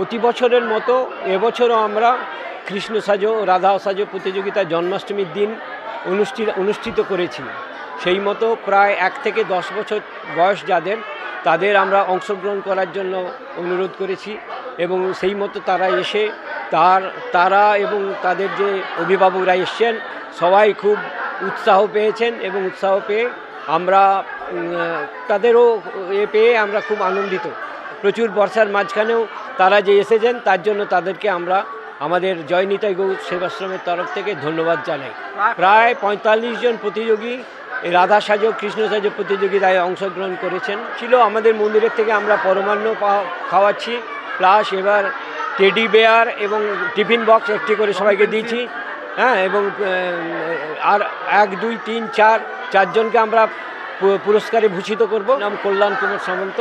প্রতি বছরের মতো এবছরও আমরা কৃষ্ণ সাজো, রাধা সাজো প্রতিযোগিতা জন্মাষ্টমীর দিন অনুষ্ঠিত অনুষ্ঠিত করেছি। সেই মতো প্রায় এক থেকে দশ বছর বয়স যাদের, তাদের আমরা অংশগ্রহণ করার জন্য অনুরোধ করেছি এবং সেই মতো তারা এসে তার, তারা এবং তাদের যে অভিভাবকরা এসছেন, সবাই খুব উৎসাহ পেয়েছেন এবং উৎসাহ পেয়ে আমরা তাদেরও এ পেয়ে আমরা খুব আনন্দিত। প্রচুর বর্ষার মাঝখানেও তারা যে এসেছেন তার জন্য তাদেরকে আমরা আমাদের জয়নিতাই গৌ সেবাশ্রমের তরফ থেকে ধন্যবাদ জানাই। প্রায় পঁয়তাল্লিশ জন প্রতিযোগী রাধা সাজো কৃষ্ণ সাজো প্রতিযোগিতায় অংশগ্রহণ করেছেন। ছিল আমাদের মন্দিরের থেকে আমরা পরমান্ন খাওয়াচ্ছি। প্লাস এবার টেডি বেয়ার এবং টিফিন বক্স একটি করে সবাইকে দিয়েছি। হ্যাঁ এবং আর এক দুই তিন চার চারজনকে আমরা পুরস্কারে ভূষিত করব। নাম কল্যাণ কুমার সামন্ত।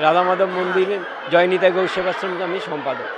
রাধা মাধব মন্দিরের জয়নিতা গৌ সেবাশ্রমকে আমি সম্পাদক।